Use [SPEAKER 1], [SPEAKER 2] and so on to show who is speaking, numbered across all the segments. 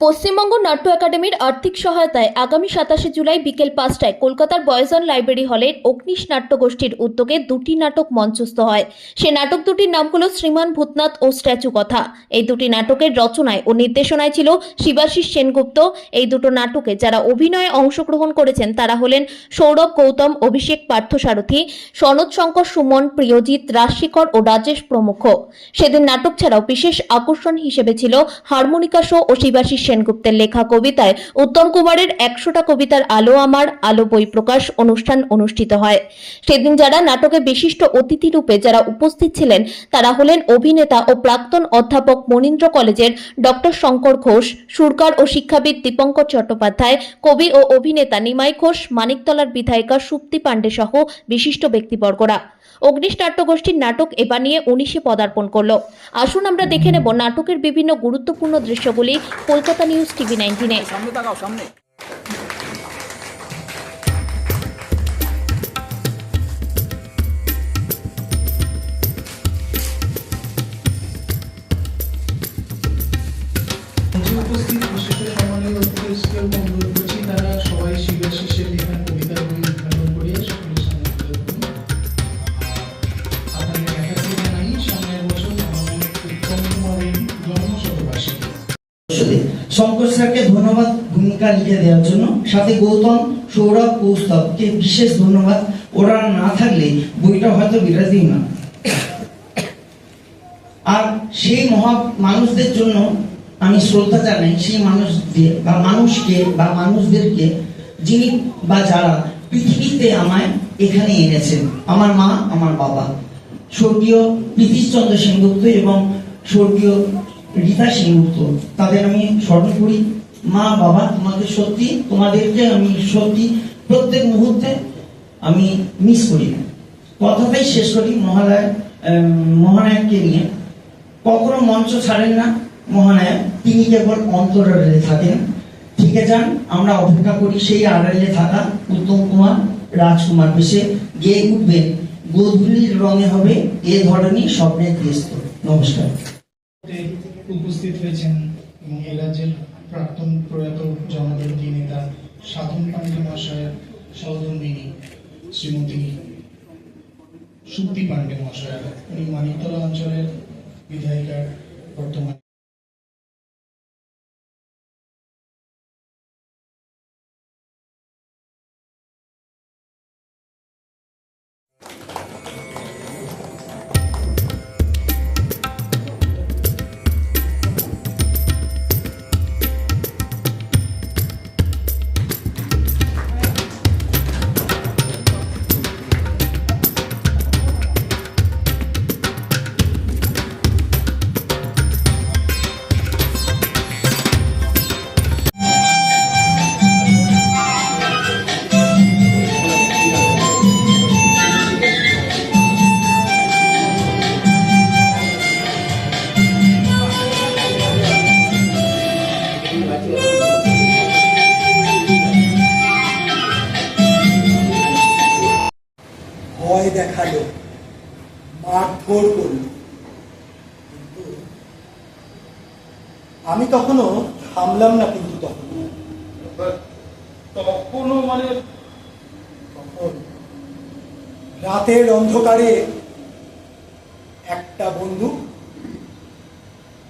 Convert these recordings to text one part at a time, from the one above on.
[SPEAKER 1] পশ্চিমবঙ্গ নাট্য একাডেমির আর্থিক সহায়তায় আগামী সাতাশে জুলাই বিকেল পাঁচটায় কলকাতার বয়জন লাইব্রেরি হলের অগ্নিশ নাট্যগোষ্ঠীর উদ্যোগে দুটি নাটক মঞ্চস্থ হয়। সে নাটক দুটির নাম হল শ্রীমান ভূতনাথ ও স্ট্যাচু কথা। এই দুটি নাটকের রচনায় ও নির্দেশনায় ছিল শিবাশিস সেনগুপ্ত। এই দুটো নাটকে যারা অভিনয়ে অংশগ্রহণ করেছেন তারা হলেন সৌরভ গৌতম, অভিষেক পার্থসারথী সনদ শঙ্কর সুমন, প্রিয়জিৎ রাজশেখর ও রাজেশ প্রমুখ। সেদিন নাটক ছাড়াও বিশেষ আকর্ষণ হিসেবে ছিল হারমোনিকা শো ও শিবাশিস সেনগুপ্তের লেখা কবিতায় উত্তম কুমারের একশোটা কবিতার আলো আমার, আলো বই প্রকাশ অনুষ্ঠান অনুষ্ঠিত হয়। সেদিন যারা নাটকে বিশিষ্ট অতিথি রূপে যারা উপস্থিত ছিলেন, তারা হলেন অভিনেতা ও প্রাক্তন অধ্যাপক মনীন্দ্র কলেজের ডক্টর শঙ্কর ঘোষ, সুরকার ও শিক্ষাবিদ দীপঙ্কর চট্টোপাধ্যায়, কবি ও অভিনেতা নিমাই ঘোষ, মানিকতলার বিধায়িকা সুপ্তি পাণ্ডে সহ বিশিষ্ট ব্যক্তিবর্গরা। অগ্নিশ গোষ্ঠীর নাটক এবার নিয়ে উনিশে পদার্পণ করল। আসুন আমরা দেখে নেব নাটকের বিভিন্ন গুরুত্বপূর্ণ দৃশ্যগুলি কলকাতা নিউজ টিভি নাইনটিনে
[SPEAKER 2] ভূমিকা লিখে দেওয়ার জন্য সাথে গৌতম, সৌরভ কৌস্তবকে বিশেষ ধন্যবাদ। ওরা না থাকলে বইটা হয়তো বিরাজই না। আর সেই মহা মানুষদের জন্য আমি শ্রদ্ধা জানাই, সেই মানুষদের বা মানুষকে বা মানুষদেরকে যিনি বা যারা পৃথিবীতে আমায় এখানে এনেছেন, আমার মা, আমার বাবা। স্বর্গীয় প্রীতিশচন্দ্র সেনগুপ্ত এবং স্বর্গীয় রীতা সেনগুপ্ত, তাদের আমি স্মরণ করি। মা, বাবা, তোমাকে সত্যি, তোমাদেরকে আমি সত্যি প্রত্যেক মুহূর্তে আমি মিস করি না। কথাটাই শেষ করি মহালয় মহানায়ককে নিয়ে। কখনো মঞ্চ ছাড়েন না মহানায়ক। তিনি কেবল অন্তরালে থাকেন? থেকে যান, আমরা অপেক্ষা করি সেই আড়ালে থাকা উত্তম কুমার, রাজকুমার বেশে গেয়ে উঠবেন গোধূলির রঙে হবে এ ধরনের স্বপ্নের গৃহস্থ নমস্কার।
[SPEAKER 3] উপস্থিত হয়েছেন এবং এ রাজ্যের প্রাক্তন প্রয়াত জনদরদী নেতা সাধন পান্ডে মহাশয়ের সহধর্মিনী শ্রীমতী সুপ্তি পান্ডে মহাশয় উনি মানিকতলা অঞ্চলের বিধায়িকার বর্তমান
[SPEAKER 4] তখনও থামলাম না কিন্তু তখন।
[SPEAKER 5] তখনও মানে
[SPEAKER 4] তখন রাতের অন্ধকারে একটা বন্ধু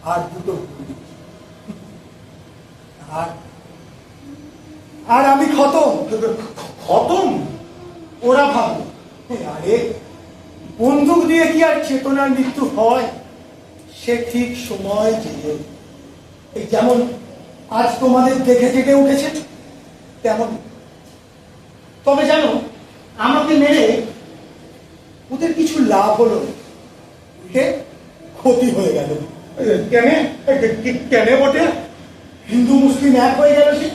[SPEAKER 4] আর দুটো আর আর আমি খতম। খতম? ওরা ভাবলো আরে বন্দুক দিয়ে কি আর চেতনার মৃত্যু হয়? সে ঠিক সময় এই যেমন আজ তোমাদের দেখে জেগে উঠেছে তেমন। তবে জানো আমাকে মেরে ওদের কিছু লাভ হলো উল্টে ক্ষতি হয়ে গেল। কেন? কেন বটে? হিন্দু মুসলিম এক হয়ে গেল যে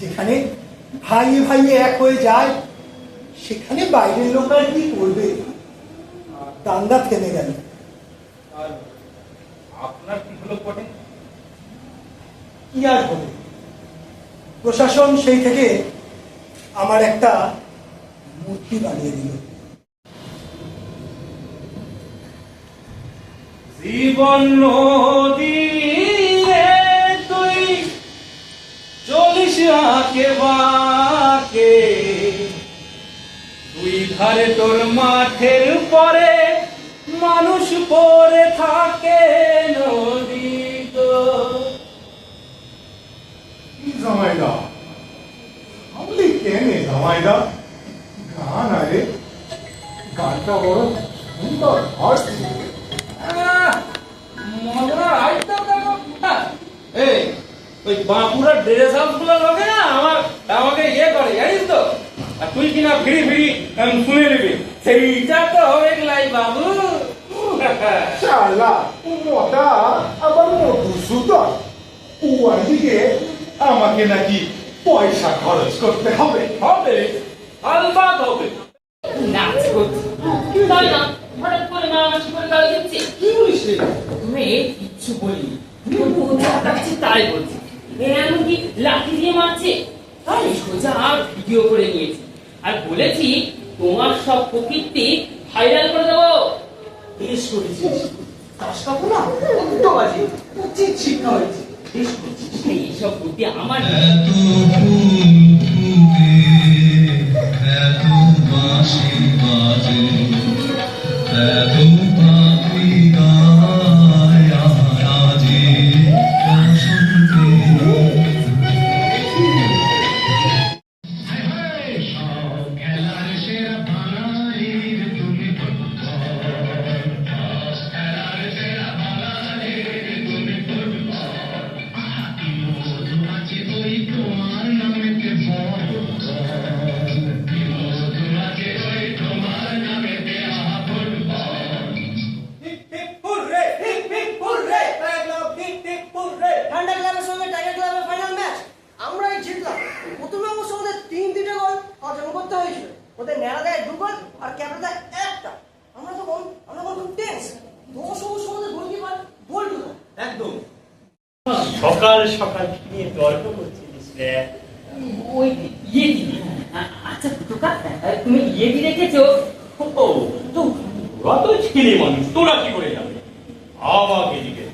[SPEAKER 4] যেখানে ভাই ভাই এক হয়ে যায় সেখানে বাইরের লোক আর কি করবে? দাঙ্গা থেমে গেল।
[SPEAKER 5] আপনার কি হলো বটে?
[SPEAKER 4] কি আর হবে? প্রশাসন সেই থেকে
[SPEAKER 6] আমার একটা মূর্তি বানিয়ে দিল।
[SPEAKER 7] জীবন তুই, চলিস আঁকে বাঁকে। দুই ধারে তোর মাঠের পরে মানুষ পরে থাকে।
[SPEAKER 6] জামাইদা। আমলি কেনে জামাইদা? গান আরে গানটা বড় সুন্দর হয়
[SPEAKER 7] মজা আইতো এই ওই বাঁকুড়ার ড্রেস হাউসগুলো লোকে না আমার আমাকে ইয়ে করে জানিস তো? আর তুই কিনা ফিরি ফিরি শুনে নিবি। সেইটা তো হবে লাই বাবু।
[SPEAKER 6] শালা মোটা আবার মধুসূদন। উয়ার দিকে আমাকে নাকি পয়সা খরচ করতে হবে।
[SPEAKER 7] হবে। আলবাত হবে।
[SPEAKER 8] নাচ করছি তাই না? হঠাৎ করে নাচ করে গাল দিচ্ছে।
[SPEAKER 7] কি বলিস রে?
[SPEAKER 8] তুমি কিচ্ছু বলি তাই বলছি। এমনকি লাঠি দিয়ে মারছে? তাই সোজা ভিডিও করে নিয়েছি। আর বলেছি তোমার সব প্রকৃতি ভাইরাল করে দেবো।
[SPEAKER 2] বেশ করেছিস। কাজটা বাজে উচিত শিক্ষা হয়েছে। বেশ করেছিস
[SPEAKER 8] এইসব
[SPEAKER 9] এত বাঁশি বাজে এত
[SPEAKER 10] সকাল নিয়ে তর্ক করছিলিস রে
[SPEAKER 8] ওই ইয়ে আচ্ছা তোকা তুমি ইয়ে দি দেখেছ
[SPEAKER 10] ও তো ওরা তো মানুষ তোরা কি করে যাবে আমাকে দিকে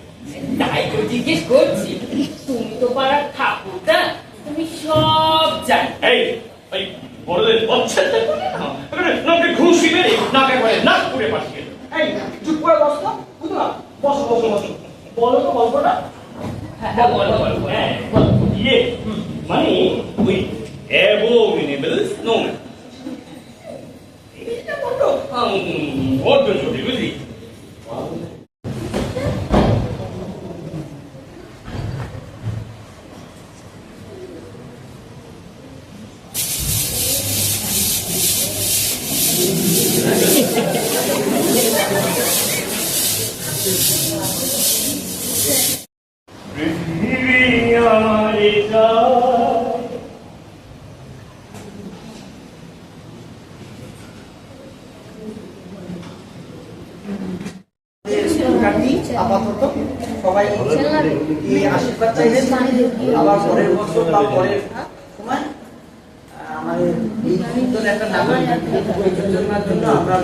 [SPEAKER 8] তাই তো জিজ্ঞেস করছি তুমি তো পাড়ার ঠাকুরটা তুমি সব জানো
[SPEAKER 10] এই ওই বড়দের বাচ্চাটা নাকে ঘুষি মেরে নাকে করে নাক পুড়ে পাঠিয়ে
[SPEAKER 2] এই চুপ করে বস তো বুঝলো না বসো বসো বসো। বলো তো গল্পটা
[SPEAKER 8] হ্যাঁ বলো বলো বলো।
[SPEAKER 10] হ্যাঁ ইয়ে মানে ওই অ্যাবোমিনেবল স্নোম্যান এটা
[SPEAKER 2] সবাই এই আশীর্বাদ আবার পরের বছর বা পরের সময় আমাদের এই কীর্তন একটা নাটক পরিচালনার জন্য আমরা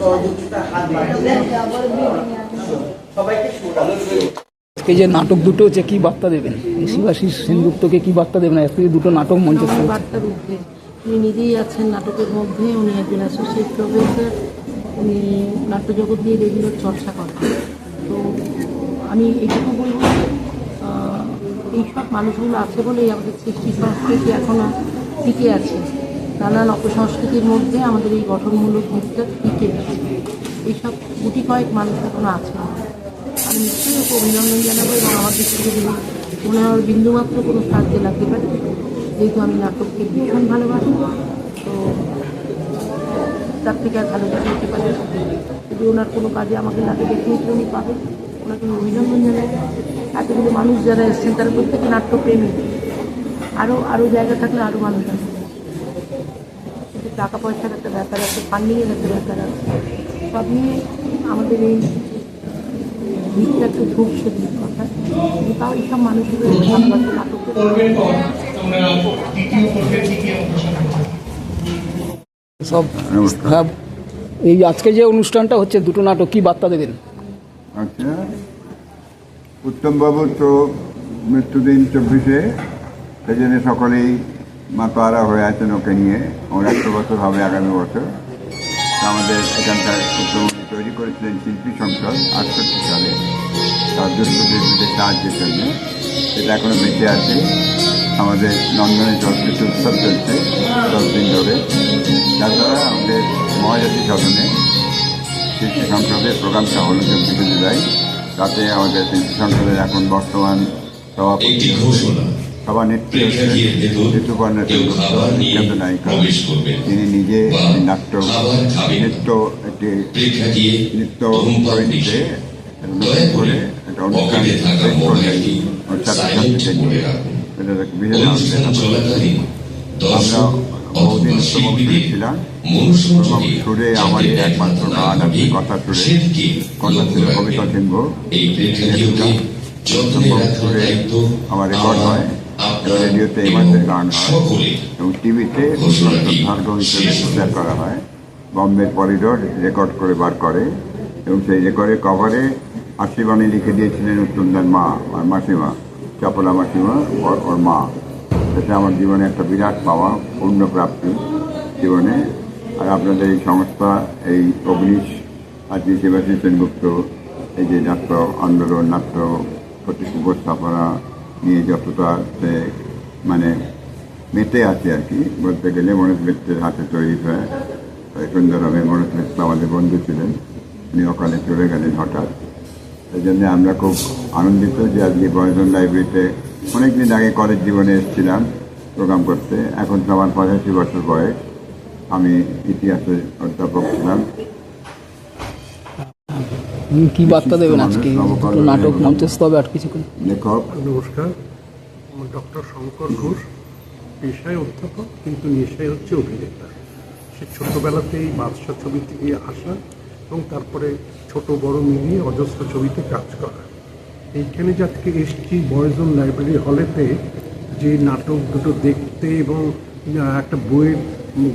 [SPEAKER 2] সহযোগিতা হাত বাড়িয়ে সবাইকে শুভকামনা
[SPEAKER 11] আজকে যে নাটক দুটো হচ্ছে কি বার্তা দেবেন? শিবাশী সেনগুপ্তকে কি বার্তা দেবেন? আজকে যে দুটো নাটক মঞ্চস্থ
[SPEAKER 12] আমার
[SPEAKER 11] হচ্ছে।
[SPEAKER 12] বার্তার উনি নিজেই আছেন নাটকের মধ্যে উনি একজন অ্যাসোসিয়েট প্রফেসর উনি নাট্যজগৎ নিয়ে রেগুলার চর্চা করেন। আমি এইটুকু বলব আহ, এইসব মানুষগুলো আছে বলেই আমাদের সৃষ্টি সংস্কৃতি এখনও টিকে আছে। নানান অপসংস্কৃতির মধ্যে আমাদের এই গঠনমূলক দিকটা টিকে আছে। এইসব গুটি কয়েক মানুষ এখনও আছে। আমি নিশ্চয়ই ওকে অভিনন্দন জানাব এবং আমার দিক থেকে যদি ওনার বিন্দুমাত্র কোনো সাহায্য লাগতে পারে যেহেতু আমি নাটককে ভীষণ ভালোবাসি তো তার থেকে আর ভালো হতে পারে যদি ওনার কোনো কাজে আমাকে লাগে দেখিয়েছে উনি পাবেন। ওনাকে অভিনন্দন জানাই। এতগুলো মানুষ যারা এসছেন তারা প্রত্যেকে নাট্যপ্রেমী। আরও আরও জায়গা থাকলে আরও মানুষ আছে কিন্তু টাকা পয়সার একটা ব্যাপার আছে ফান্ডিংয়ের একটা ব্যাপার আছে। সব নিয়ে আমাদের এই ভিড়টা একটু ঢুকছে দিন কথা। তাও এইসব
[SPEAKER 3] হতে
[SPEAKER 11] সব হ্যাঁ এই আজকে যে অনুষ্ঠানটা হচ্ছে দুটো নাটক কি বার্তা দেবেন?
[SPEAKER 13] আচ্ছা। উত্তমবাবুর তো মৃত্যুদিন চব্বিশে সেই জন্য সকলেই মাতারা হয়ে আছেন ওকে নিয়ে। ওর একশো বছর হবে আগামী বছর। আমাদের এখানকার উত্তমবাবু তৈরি করেছিলেন শিল্পী সংসদ আটষট্টি সালে। তার দুষ্কৃতিদের সাহায্যের জন্য সেটা এখনও বেঁচে আছে। আমাদের নন্দনে চলচ্চিত্র উৎসব চলছে দশ দিন ধরে। তাছাড়া আমাদের মহাজাতি সদনে শিল্পী সংসদের প্রোগ্রামটা হলো চব্বিশে জুলাই তাতে আমাদের শিল্পী সংসদের এখন বর্তমান সভাপতি সভা নেত্রী হচ্ছেন ঋতুপর্ণা সেনগুপ্ত বিখ্যাত নায়িকা। তিনি নিজে নাট্য নৃত্য একটি নৃত্য শৈলীতে করে একটা অনুষ্ঠান ছাত্রছাত্রীদের নিয়ে এটা বিশেষ আমরা বহুদিন উত্তম ছিলাম। এবং সুরে আমার একমাত্র গান আছে কথা সুরে। কথা ছিল কবিতা সিংহ সুরে আমার রেকর্ড হয়। রেডিওতে এই মাসের গান হয়। এবং টিভিতে ভার্গ হিসেবে প্রচার করা হয়। বম্বের করিডোর রেকর্ড করে বার করে। এবং সেই রেকর্ডের কভারে আশীর্বাণী লিখে দিয়েছিলেন উত্তমদার মা আর মাসিমা চাপলা মাসিমা ওর মা। এটা আমার জীবনে একটা বিরাট পাওয়া পূর্ণ প্রাপ্তি জীবনে। আর আপনাদের এই সংস্থা, এই অগ্নিশ আজকে শিবাশী সেনগুপ্ত এই যে নাট্য আন্দোলন, নাট্য প্রতি উপস্থাপনা নিয়ে যতটা সে মানে মেতে আছে আর কি, বলতে গেলে মনোজ মিত্রের হাতে তৈরি হয়। সুন্দরভাবে মনোজ মিত্র আমাদের বন্ধু ছিলেন, উনি অকালে চলে গেলেন হঠাৎ। এই জন্য আমরা খুব আনন্দিত যে আজকে বয়জন লাইব্রেরিতে অনেকদিন আগে কলেজ জীবনে এসেছিলাম প্রোগ্রাম করতে। এখন তো আমার পঁচাশি বছর বয়স। আমি ইতিহাসের অধ্যাপক ছিলাম।
[SPEAKER 11] কি বার্তা দেবেন আজকে? নাটক মঞ্চস্থ হবে আর কিছুক্ষণ।
[SPEAKER 13] লেখক।
[SPEAKER 6] নমস্কার আমার ডক্টর শঙ্কর ঘোষ পেশায় অধ্যাপক কিন্তু নেশায় হচ্ছে অভিনেতা। সে ছোটোবেলাতেই বাদশা ছবি থেকে আসা এবং তারপরে ছোট বড় মিলিয়ে অজস্র ছবিতে কাজ করা। এইখানে যে আজকে এসছি বয়জন লাইব্রেরি হলেতে যে নাটক দুটো দেখতে এবং একটা বইয়ের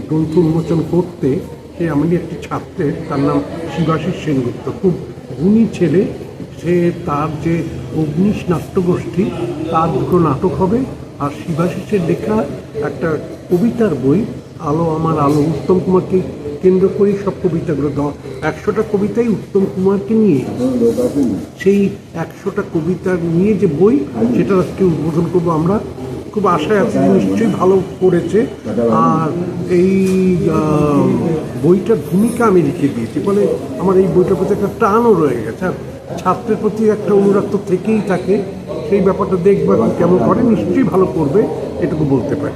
[SPEAKER 6] গ্রন্থ উন্মোচন করতে, সে আমারই একটি ছাত্রের, তার নাম শিবাশিস সেনগুপ্ত। খুব গুণী ছেলে, সে তার যে অগ্নিশ নাট্যগোষ্ঠী তার দুটো নাটক হবে, আর শিবাশিসের লেখা একটা কবিতার বই, আলো আমার আলো, উত্তম কুমারকে কেন্দ্র করেই সব কবিতাগুলো একশোটা কবিতাই উত্তম কুমারকে নিয়ে। সেই একশোটা কবিতা নিয়ে যে বই, সেটা আজকে উদ্বোধন করব আমরা। খুব আশায় আছি নিশ্চয়ই ভালো করেছে। আর এই বইটার ভূমিকা আমি লিখে দিয়েছি। ফলে আমার এই বইটার প্রতি একটা টানও রয়ে গেছে। আর ছাত্রের প্রতি একটা অনুরাগ তো থেকেই থাকে। সেই ব্যাপারটা দেখব কেমন করে, নিশ্চয়ই ভালো করবে, এটুকু বলতে পারি।